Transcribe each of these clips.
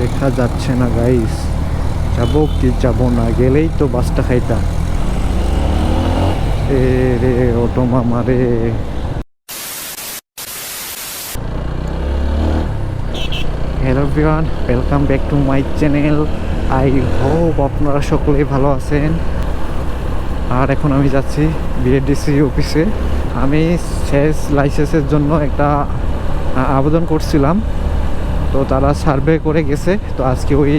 দেখা যাচ্ছে না গাইস যাব কি যাব না, গেলেই তো বাসটা খাইতাম এ রে, অটো মামা রে। Hello everyone welcome back to my channel I hope আপনারা সকলেই ভালো আছেন। আর এখন আমি যাচ্ছি বিএডিসি অফিসে আমি শেষ লাইসেন্সের জন্য একটা আবেদন করছিলাম। তো তারা সার্ভে করে গেছে। তো আজকে ওই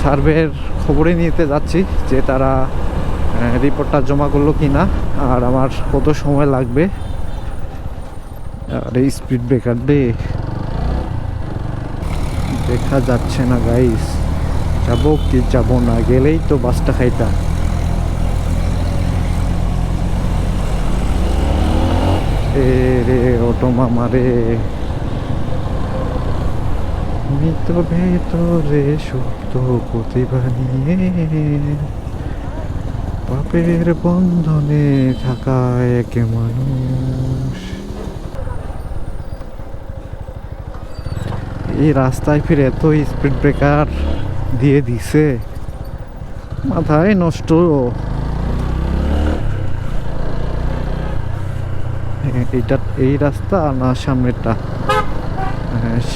সার্ভের খবরে নিতে যাচ্ছি যে তারা রিপোর্টটা জমা করল কি না আর আমার কত সময় লাগবে। আর এই স্পিড ব্রেকার দে। দেখা যাচ্ছে না গাইস যাব কি যাব না, গেলেই তো বাসটা খাইতাম এ রে, অটো মামা রে। মৃত ভেতরে সুপ্ত প্রতিভা নিয়ে পাপের বন্ধনে থাকা এক মানুষ। এই রাস্তায় ফিরে এত স্পিড ব্রেকার দিয়ে দিছে, মাথায় নষ্ট। এইটা, এই রাস্তা না সামনেরটা?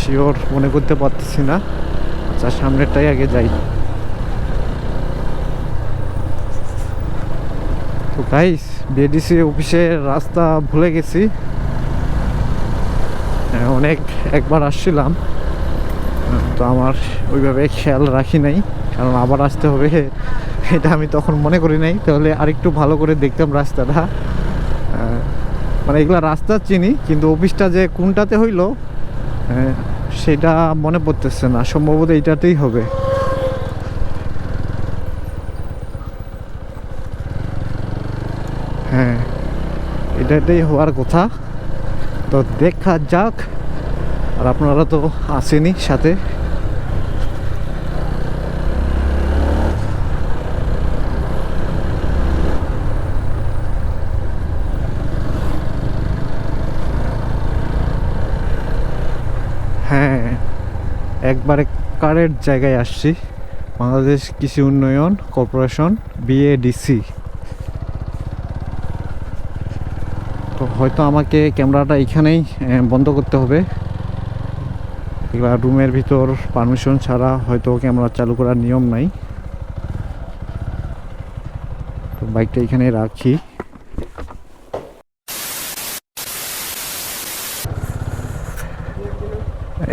শিওর মনে করতে পারতেছি না। আচ্ছা সামনেরটাই আগে যাই। তো গাইস বিএডিসি অফিসের রাস্তা ভুলে গেছি। হ্যাঁ, অনেক একবার আসছিলাম। তো আমার ওইভাবে খেয়াল রাখি নাই কারণ আবার আসতে হবে। এটা আমি তখন মনে করি নাই। তাহলে আরেকটু ভালো করে দেখতাম রাস্তাটা। মানে এগুলা রাস্তা চিনি কিন্তু অফিসটা যে কোনটাতে হইল সেটা মনে পড়তেছে না, সম্ভবত এইটাতেই হবে। হ্যাঁ এটাতেই হওয়ার কথা। তো দেখা যাক, আর আপনারা তো আসেনি সাথে। হ্যাঁ একবারে কারের জায়গায় আসছি। বাংলাদেশ কৃষি উন্নয়ন কর্পোরেশন বিএডিসি তো হয়তো আমাকে ক্যামেরাটা এখানেই বন্ধ করতে হবে। রুমের ভিতর পারমিশন ছাড়া হয়তো ক্যামেরা চালু করার নিয়ম নাই। তো বাইকটা এখানে রাখি।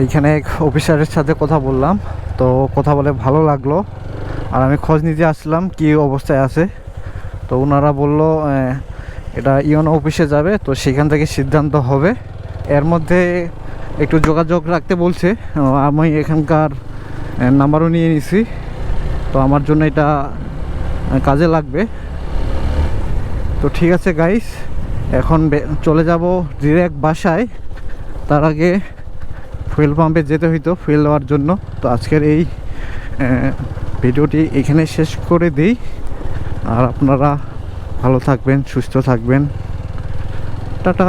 এইখানে এক অফিসারের সাথে কথা বললাম, তো কথা বলে ভালো লাগল। আর আমি খোঁজ নিতে আসলাম কি অবস্থায় আছে। তো ওনারা বলল এটা ইওন অফিসে যাবে, তো সেখান থেকে সিদ্ধান্ত হবে। এর মধ্যে একটু যোগাযোগ রাখতে বলছে আমি এখানকার নাম্বারও নিয়ে নিছি, তো আমার জন্য এটা কাজে লাগবে। তো ঠিক আছে গাইস এখন চলে যাব ডিরেক্ট বাসায়। তার আগে ফুয়েল পাম্পে যেতে হইতো ফুয়েল দেওয়ার জন্য। তো আজকের এই ভিডিওটি এখানে শেষ করে দিই। আর আপনারা ভালো থাকবেন, সুস্থ থাকবেন। টাটা!